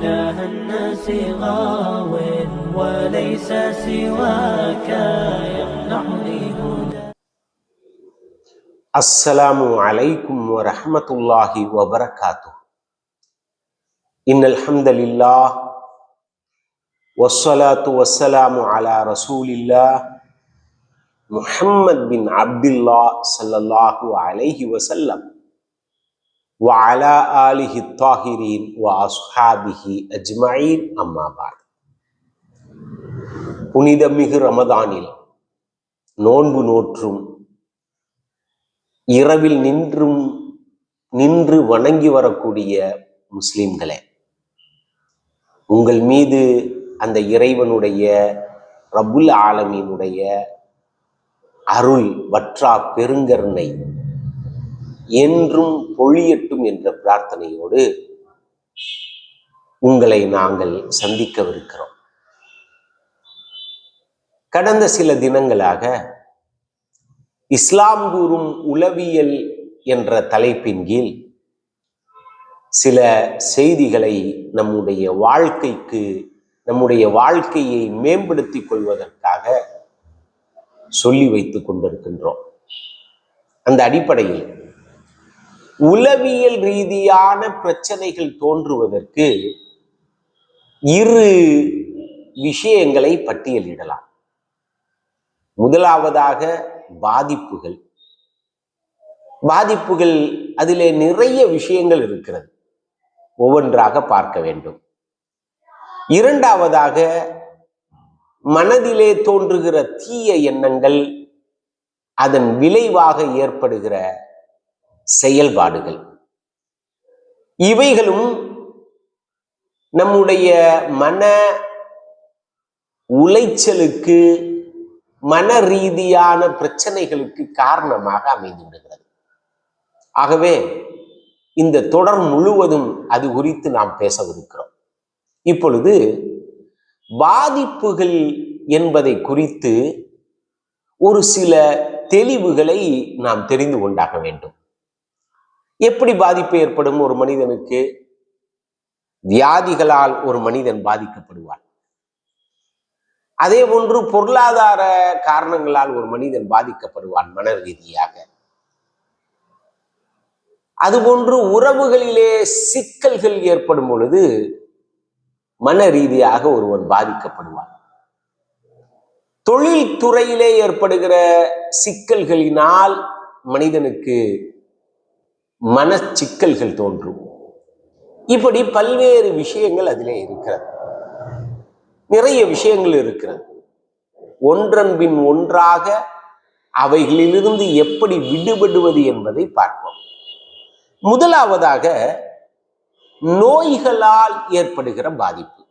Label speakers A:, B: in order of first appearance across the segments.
A: إله الناس غاو وليس سواك يمنحني هدى.
B: السلام عليكم ورحمة الله وبركاته. إن الحمد لله والصلاة والسلام على رسول الله محمد بن عبد الله صلى الله عليه وسلم. வலா ஆலிஹி தாஹிரீன் வா அஸ்ஹாபிஹி அஜ்மயின் அம்மாபாத் புனிதமிகு ரமதானில் நோன்பு நோற்றும் இரவில் நின்றும் நின்று வணங்கி வரக்கூடிய முஸ்லிம்களே உங்கள் மீது அந்த இறைவனுடைய ரபுல் ஆலமியினுடைய அருள் வற்றா பெருங்கருணை என்றும் பொழியட்டும் என்ற பிரார்த்தனையோடு உங்களை நாங்கள் சந்திக்கவிருக்கிறோம். கடந்த சில தினங்களாக இஸ்லாம் கூறும் உளவியல் என்ற தலைப்பின் கீழ் சில செய்திகளை நம்முடைய வாழ்க்கைக்கு நம்முடைய வாழ்க்கையை மேம்படுத்திக் கொள்வதற்காக சொல்லி வைத்துக் கொண்டிருக்கின்றோம். அந்த அடிப்படையில் உளவியல் ரீதியான பிரச்சனைகள் தோன்றுவதற்கு இரு விஷயங்களை பட்டியலிடலாம். முதலாவதாக பாதிப்புகள். பாதிப்புகள் அதிலே நிறைய விஷயங்கள் இருக்கிறது. ஒவ்வொன்றாக பார்க்க வேண்டும். இரண்டாவதாக மனதிலே தோன்றுகிற தீய எண்ணங்கள் அதன் விளைவாக ஏற்படுகிற செயல்பாடுகள். இவைகளும் நம்முடைய மன உளைச்சலுக்கு மன ரீதியான பிரச்சனைகளுக்கு காரணமாக அமைந்து விடுகிறது ஆகவே இந்த தொடர் முழுவதும் அது குறித்து நாம் பேசவிருக்கிறோம். இப்பொழுது பாதிப்புகள் என்பதை குறித்து ஒரு சில தெளிவுகளை நாம் தெரிந்து கொண்டாக வேண்டும். எப்படி பாதிப்பு ஏற்படும் ஒரு மனிதனுக்கு வியாதிகளால் ஒரு மனிதன் பாதிக்கப்படுவான். அதே போன்று பொருளாதார காரணங்களால் ஒரு மனிதன் பாதிக்கப்படுவான் மன ரீதியாக அதுபோன்று உறவுகளிலே சிக்கல்கள் ஏற்படும் பொழுது மன ரீதியாக ஒருவன் பாதிக்கப்படுவான். தொழில் துறையிலே ஏற்படுகிற சிக்கல்களினால் மனிதனுக்கு மனச்சிக்கல்கள் தோன்றும். இப்படி பல்வேறு விஷயங்கள் அதிலே இருக்கிறது. நிறைய விஷயங்கள் இருக்கிறது. ஒன்றன்பின் ஒன்றாக அவைகளிலிருந்து எப்படி விடுபடுவது என்பதை பார்ப்போம். முதலாவதாக நோய்களால் ஏற்படுகிற பாதிப்பு.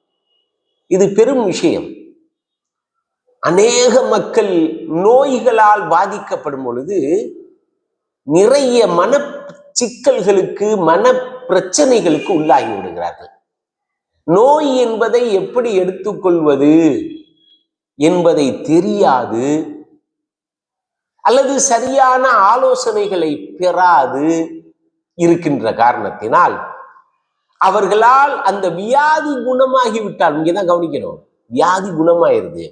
B: இது பெரும் விஷயம். அநேக மக்கள் நோய்களால் பாதிக்கப்படும் பொழுது நிறைய மன சிக்கல்களுக்கு மன பிரச்சனைகளுக்கு உள்ளாகி விடுகிறார்கள். நோய் என்பதை எப்படி எடுத்துக்கொள்வது என்பதை தெரியாது. அல்லது சரியான ஆலோசனைகளை பெறாது இருக்கின்ற காரணத்தினால் அவர்களால் அந்த வியாதி குணமாகிவிட்டால் இங்கேதான் கவனிக்கணும் வியாதி குணமாயிருது.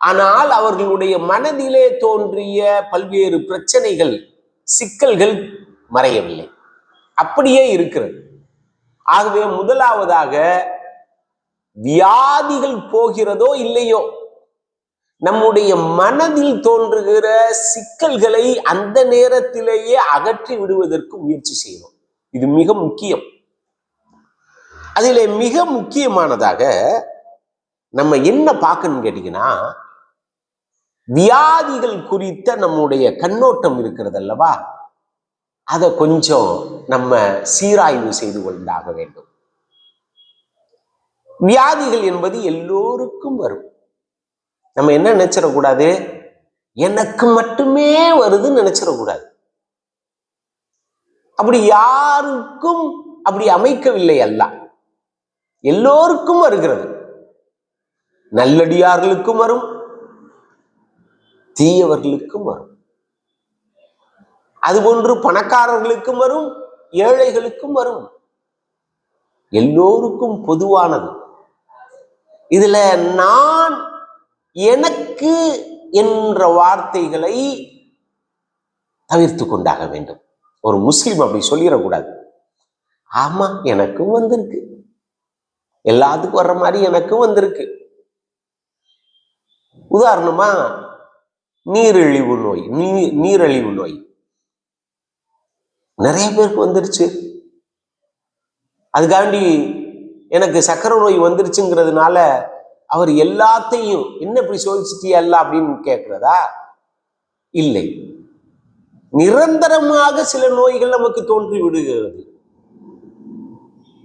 B: ஆனால் அவர்களுடைய மனதிலே தோன்றிய பல்வேறு பிரச்சனைகள் சிக்கல்கள் மறையவில்லை. அப்படியே இருக்கிறது. ஆகவே முதலாவதாக வியாதிகள் போகிறதோ இல்லையோ நம்முடைய மனதில் தோன்றுகிற சிக்கல்களை அந்த நேரத்திலேயே அகற்றி விடுவதற்கு முயற்சி செய்யணும் இது மிக முக்கியம். அதிலே மிக முக்கியமானதாக நம்ம என்ன பார்க்கணும்னு கேட்டீங்கன்னா வியாதிகள் குறித்த நம்முடைய கண்ணோட்டம் இருக்கிறது அல்லவா? அதை கொஞ்சம் நம்ம சீராய்வு செய்து கொண்டாக வேண்டும். வியாதிகள் என்பது எல்லோருக்கும் வரும். நம்ம என்ன நினைச்சிடக்கூடாது? எனக்கு மட்டுமே வருதுன்னு நினைச்சிடக்கூடாது. அப்படி யாருக்கும் அப்படி அமைக்கவில்லை அல்ல. எல்லோருக்கும் வருகிறது. நல்லடியார்களுக்கும் வரும். தீயவர்களுக்கும் வரும். அதுபோன்று பணக்காரர்களுக்கும் வரும் ஏழைகளுக்கும் வரும். எல்லோருக்கும் பொதுவானது. இதுல நான் எனக்கு என்ற வார்த்தைகளை தவிர்த்து கொண்டாக வேண்டும். ஒரு முஸ்லீம் அப்படி சொல்லிடக்கூடாது. ஆமா எனக்கும் வந்திருக்கு. எல்லாத்துக்கும் வர்ற மாதிரி எனக்கும் வந்திருக்கு. உதாரணமா நீரிழிவு நோய் நீ நீரிழிவு நோய். நிறைய பேருக்கு வந்துருச்சு. அதுக்காண்டி எனக்கு சக்கரை நோய் வந்துருச்சுங்கிறதுனால அவர் எல்லாத்தையும் என்ன இப்படி சோதிச்சிட்டியால்ல? அப்படின்னு கேட்கிறதா இல்லை. நிரந்தரமாக சில நோய்கள் நமக்கு தோன்றி விடுகிறது.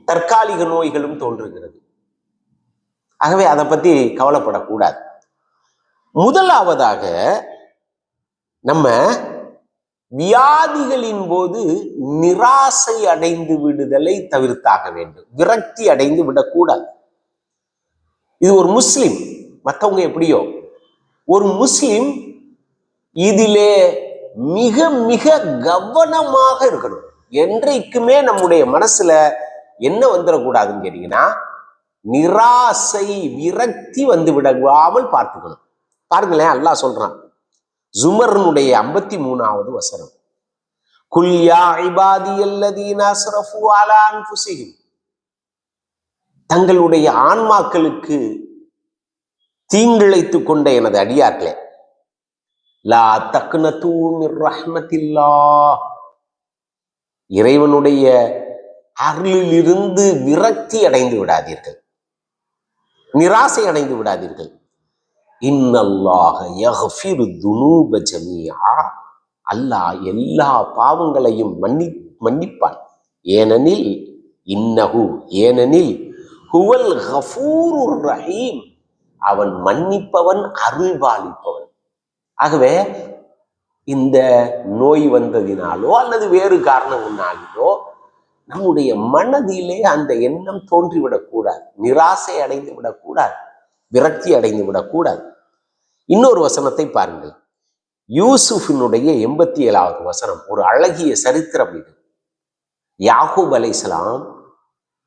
B: தற்காலிக நோய்களும் தோன்றுகிறது. ஆகவே அதை பத்தி கவலைப்படக்கூடாது. முதலாவதாக நம்ம வியாதிகளின் போது நிராசை அடைந்து விடுதலை தவிர்த்தாக வேண்டும். விரக்தி அடைந்து விடக்கூடாது. இது ஒரு முஸ்லிம் மற்றவங்க எப்படியோ? ஒரு முஸ்லிம் இதிலே மிக மிக கவனமாக இருக்கணும். என்றைக்குமே நம்முடைய மனசுல என்ன வந்துடக்கூடாதுன்னு கேட்டீங்கன்னா நிராசை விரக்தி வந்து விடாமல் பார்த்துக்கணும். பாருங்களேன் அல்லாஹ் சொல்றான் ஜுமர்னுடைய ஐம்பத்தி மூணாவது வசனம். குல்யா இபாதி அல்லதீன அஸ்ரஃபு அலா தங்களுடைய ஆன்மாக்களுக்கு தீங்கிழைத்துக் கொண்ட எனது அடியார்களே லா தக்னது மிர் ரஹ்மத்தில்லா இறைவனுடைய அருளிலிருந்து விரக்தி அடைந்து விடாதீர்கள். நிராசை அடைந்து விடாதீர்கள். இன்னல்லாக யஃபிரு துனூப அல்லாஹ் எல்லா பாவங்களையும் மன்னி மன்னிப்பான். ஏனெனில் இன்னஹு ஏனெனில் ஹுவல் ஹஃபூரு ரஹீம். அவன் மன்னிப்பவன் அருள்பாலிப்பவன் ஆகவே இந்த நோய் வந்ததினாலோ அல்லது வேறு காரணங்களாலோ நம்முடைய மனதிலே அந்த எண்ணம் தோன்றிவிடக்கூடாது. நிராசை அடைந்து விடக்கூடாது விரக்தி அடைந்து விடக்கூடாது இன்னொரு வசனத்தை பாருங்கள். யூசுஃபினுடைய எண்பத்தி ஏழாவது வசனம் ஒரு அழகிய சரித்திரம் இது. யாகூப் அலைஹிஸ்ஸலாம்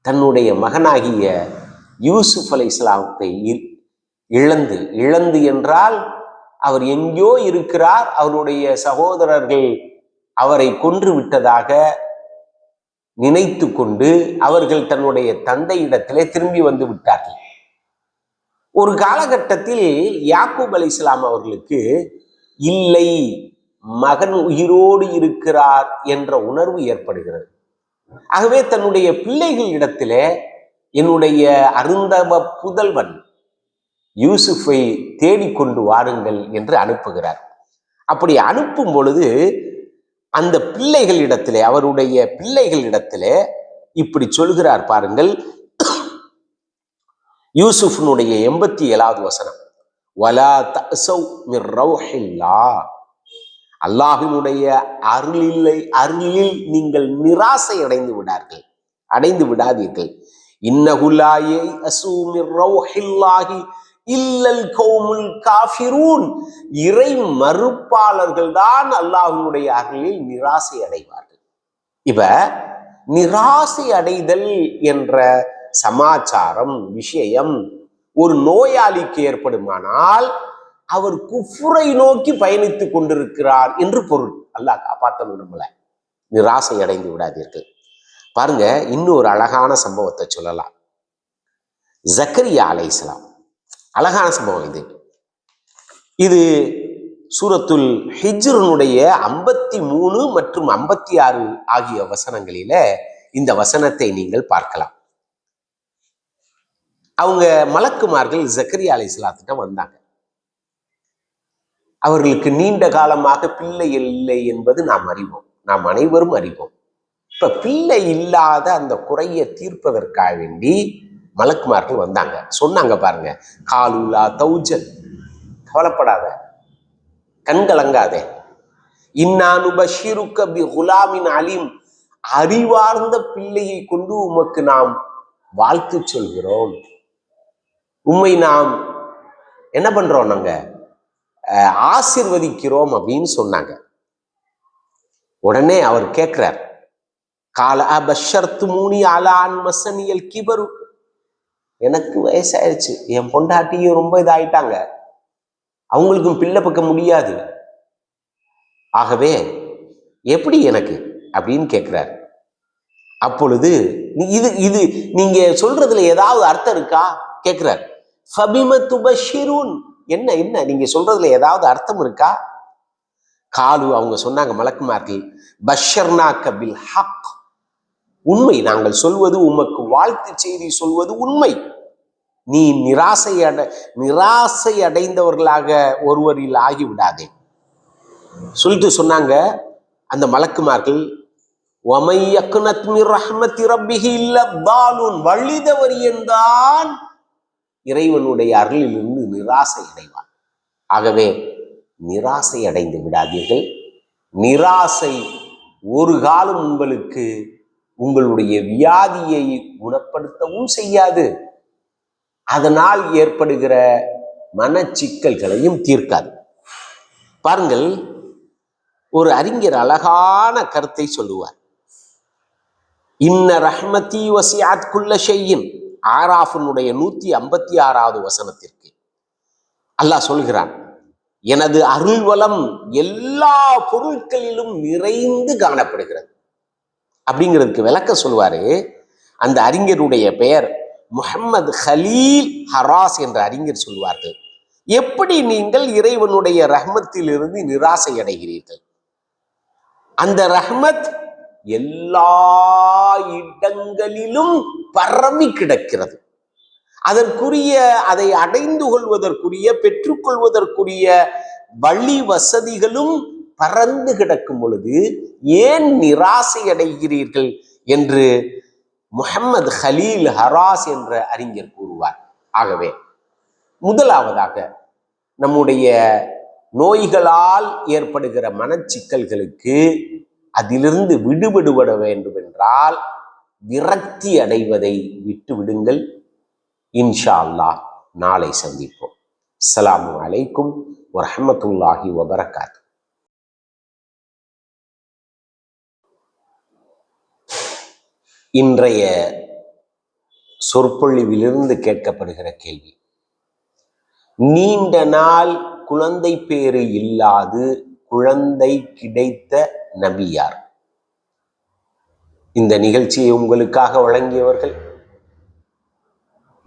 B: தன்னுடைய மகனாகிய யூசுப் அலை இ- இழந்து இழந்து என்றால் அவர் எங்கேயோ இருக்கிறார் அவருடைய சகோதரர்கள் அவரை கொன்று விட்டதாக நினைத்து கொண்டு அவர்கள் தன்னுடைய தந்தையிடத்திலே திரும்பி வந்து விட்டார்கள். ஒரு காலகட்டத்தில் யாக்கூப் அலைஹிஸ்ஸலாம் அவர்களுக்கு இல்லை மகன் உயிரோடு இருக்கிறார் என்ற உணர்வு ஏற்படுகிறது. ஆகவே தன்னுடைய பிள்ளைகள் இடத்திலே என்னுடைய அருந்தவ புதல்வன் யூசுஃபை தேடிக்கொண்டு வாருங்கள் என்று அனுப்புகிறார். அப்படி அனுப்பும் பொழுது அந்த பிள்ளைகளிடத்திலே அவருடைய பிள்ளைகளிடத்திலே இப்படி சொல்கிறார் பாருங்கள் யூசுஃபினுடைய எண்பத்தி ஏழாவது வசனம். வலா தசௌ மிர் ரௌஹில்லா அல்லாஹினுடைய அருளில்லை அருளில் நீங்கள் நிராசை அடைந்து விடார்கள் அடைந்து விடாதீர்கள். இன்னகுலாயை அசூமிர் ரௌஹில்லாஹி இல்லல் கௌமுல் காஃபிரூன். இறை மறுப்பாளர்கள் தான் அல்லாஹினுடைய அருளில் நிராசை அடைவார்கள். இப்ப நிராசை அடைதல் என்ற சமாச்சாரம் விஷயம். ஒரு நோயாளிக்கு ஏற்படுமானால் அவர் குஃபுரை நோக்கி பயணித்துக் கொண்டிருக்கிறார் என்று பொருள். அல்லாஹ் காப்பாற்றணும் நம்மளை நிராசை அடைந்து விடாதீர்கள். பாருங்க இன்னொரு அழகான சம்பவத்தை சொல்லலாம். ஜக்கரியா இஸ்லாம் அழகான சம்பவம் இது. இது சூரத்துல் ஹிஜ்ருனுடைய ஐம்பத்தி மூணு மற்றும் ஐம்பத்தி ஆறு ஆகிய வசனங்களில இந்த வசனத்தை நீங்கள் பார்க்கலாம். அவங்க மலக்குமார்கள் ஜக்கரியா அலைஹிஸ்ஸலாத்திட்ட வந்தாங்க. அவர்களுக்கு நீண்ட காலமாக பிள்ளை இல்லை என்பது நாம் அறிவோம். நாம் அனைவரும் அறிவோம். இப்ப பிள்ளை இல்லாத அந்த குறையை தீர்ப்பதற்காக வேண்டி மலக்குமார்கள் வந்தாங்க. சொன்னாங்க பாருங்க காலுலா தௌஜல் கவலைப்படாத. கண் கலங்காதே. இன்னானு பஷீருக்க பி குலாமின் அலீம். அறிவார்ந்த பிள்ளையை கொண்டு உமக்கு நாம் வாழ்த்து சொல்கிறோம். உண்மை நாம் என்ன பண்றோம் நாங்க? ஆசிர்வதிக்கிறோம் அப்படின்னு சொன்னாங்க. உடனே அவர் கேட்கிறார். கால அபஷர்த்து மூனி அலான் மசனியல் கிபரு. எனக்கு வயசாயிருச்சு. என் பொண்டாட்டியும் ரொம்ப இதாயிட்டாங்க. அவங்களுக்கும் பிள்ளை பக்க முடியாது. ஆகவே எப்படி எனக்கு? அப்படின்னு கேட்கிறார். அப்பொழுது இது இது நீங்க சொல்றதுல ஏதாவது அர்த்தம் இருக்கா? கேட்கிறார். ஃபபிம துபஷிரூன். என்ன என்ன? நீங்க சொல்றதுல ஏதாவது அர்த்தம் இருக்கா? காலு அவங்க சொன்னாங்க மலக்குமார்கள் பஷர்னா கபில் ஹக் உண்மை நாங்கள் சொல்வது உமக்கு வாழ்த்து செய்தி சொல்வது உண்மை. நீ நிராசை அடை நிராசை அடைந்தவர்களாக ஒருவரில் ஆகிவிடாதே. சொல்லிட்டு சொன்னாங்க அந்த மலக்குமார்கள் ஒமை யக்குனத் மிர் ரஹ்மத்தி ரப்பிஹி இல்ல பாலூன் வழிதவர் என்றான் இறைவனுடைய அருளிலிருந்து நிராசை அடைவான். ஆகவே நிராசை அடைந்து விடாதீர்கள். நிராசை ஒரு காலம் உங்களுக்கு உங்களுடைய வியாதியை குணப்படுத்தவும் செய்யாது. அதனால் ஏற்படுகிற மனச்சிக்கல்களையும் தீர்க்காது. பாருங்கள் ஒரு அறிஞர் அழகான கருத்தை சொல்லுவார். இன்ன ரஹ்மதி வசியாத் குல்ல ஷையின் ஆராஃபினுடைய நூத்தி ஐம்பத்தி ஆறாவது வசனத்திற்கு. அல்லாஹ் சொல்கிறான் எனது அருள்வளம் எல்லா பொருட்களிலும் நிறைந்து காணப்படுகிறது. அப்படிங்கிறதுக்கு விளக்க சொல்லுவாரு அந்த அறிஞருடைய பெயர் முஹம்மது ஹலீல் ஹராஸ் என்ற அறிஞர் சொல்வார்கள். எப்படி நீங்கள் இறைவனுடைய ரஹ்மத்திலிருந்து நிராசை அடைகிறீர்கள்? அந்த ரஹ்மத் எல்லா இடங்களிலும் பரவி கிடக்கிறது. அதற்குரிய அதை அடைந்து கொள்வதற்குரிய பெற்றுக்கொள்வதற்குரிய வழி வசதிகளும் பறந்து கிடக்கும் பொழுது ஏன் நிராசை அடைகிறீர்கள் என்று முஹம்மது ஹலீல் ஹராஸ் என்ற அறிஞர் கூறுவார். ஆகவே முதலாவதாக நம்முடைய நோய்களால் ஏற்படுகிற மனச்சிக்கல்களுக்கு அதிலிருந்து விடுபடுபட வேண்டும் என்றால் விரக்தி அடைவதை விட்டு விடுங்கள். இன்ஷா அல்லாஹ் நாளை சந்திப்போம். அஸ்ஸலாமு அலைக்கும் வரமத்துல்லாஹி வபரகாத்து இன்றைய சொற்பொழிவிலிருந்து கேட்கப்படுகிற கேள்வி நீண்ட நாள் குழந்தை பேறு இல்லாது குழந்தை கிடைத்த நபியார். இந்த நிகழ்ச்சியை உங்களுக்காக வழங்கியவர்கள்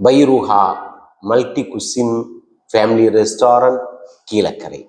B: Fairuha multi cuisine family restaurant Kilakarai.